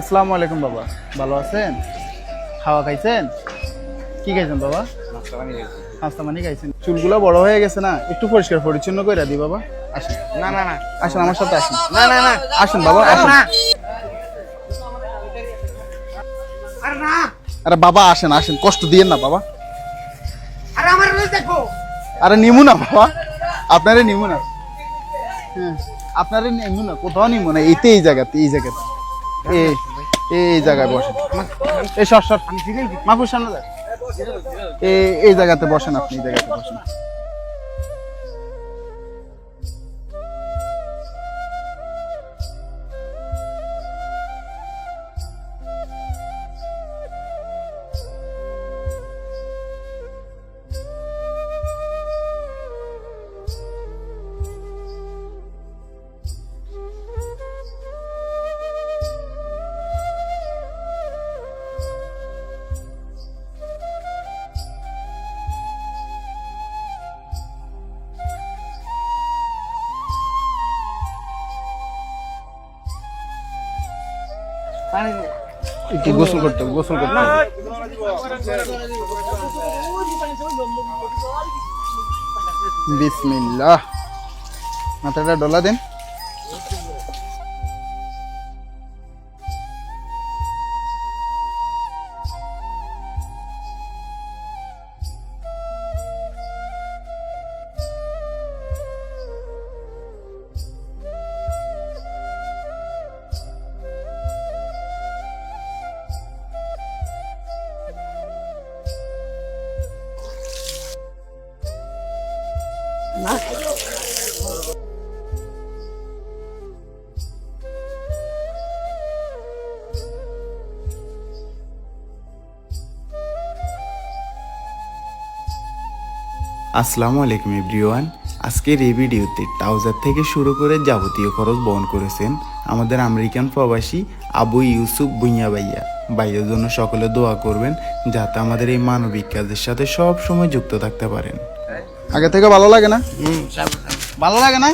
আসসালামু আলাইকুম বাবা। ভালো আছেন? খাওয়া খাইছেন? কি খাইছেন বাবা? নাস্তা মানে খাইছেন। চুলগুলো বড় হয়ে গেছে না? একটু পরিষ্কার পরিচ্ছন্ন করে দি বাবা। আসেন। না না না। আসেন আমার সাথে আসেন। না না না। আসেন বাবা আসেন। না। আরে না। আরে বাবা আসেন আসেন। কষ্ট দিয়েন না বাবা। আরে আমার দেখো আরে নিমু না বাবা। আপনারে নিমু না। হ্যাঁ আপনারে নিমু না কোথাও নিমু না। এইতে এই জায়গাতে এই জায়গাতে। এই। এই জায়গায় বসেন। এই সর সর মাহফুজ সামনে এই জায়গাতে বসেন আপনি, এই জায়গাতে বসেন। একটু গোসল করতে গোসল করতে। বিসমিল্লাহ মাথাটা ডলা দেন আসসালামু আলাইকুম, এভরিওয়ান। আজকের এই ভিডিওতে ট্রাউজার থেকে শুরু করে যাবতীয় খরচ বহন করেছেন আমাদের আমেরিকান প্রবাসী আবু ইউসুফ বুইয়া ভাইয়া। ভাইয়ের জন্য সকলে দোয়া করবেন, যাতে আমাদের এই মানবিক কাজের সাথে সব সময় যুক্ত থাকতে পারেন। আগে থেকে ভালো লাগে না? ভালো লাগে না?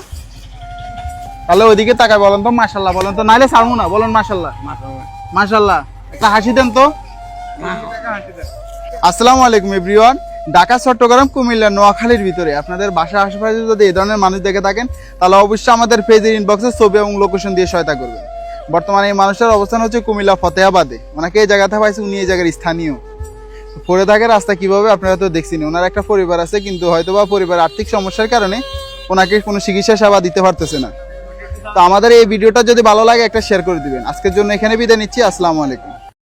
তাহলে ওইদিকে তাকায় বলেন তো মাশাল্লাহ বলেন তো নাইলে ছাড়বো না বলেন মাশাল্লাহ মাশাল্লাহ একটা হাসি দেন তো। আসসালামু আলাইকুম এভরিওয়ান। ঢাকা চট্টগ্রাম কুমিল্লা নোয়াখালীর ভিতরে। আপনাদের বাসা আশেপাশে যদি এই ধরনের মানুষ দেখে থাকেন তাহলে অবশ্যই আমাদের পেজের ইনবক্সে ছবি এবং লোকেশন দিয়ে সহায়তা করবেন। বর্তমানে এই মানুষটার অবস্থান হচ্ছে কুমিল্লা ফতেহাবাদে। ওনাকে এই জায়গাতে পাইছে উনি এই জায়গার স্থানীয়। পড়ে থাকে রাস্তা কীভাবে আপনারা তো দেখছেন ওনার একটা পরিবার আছে, কিন্তু হয়তো বা পরিবার আর্থিক সমস্যার কারণে ওনাকে কোনো চিকিৎসা সেবা দিতে পারতেছে না। তো আমাদের এই ভিডিওটা যদি ভালো লাগে একটা শেয়ার করে দিবেন। আজকের জন্য এখানে বিদায় নিচ্ছি, আসসালামু আলাইকুম।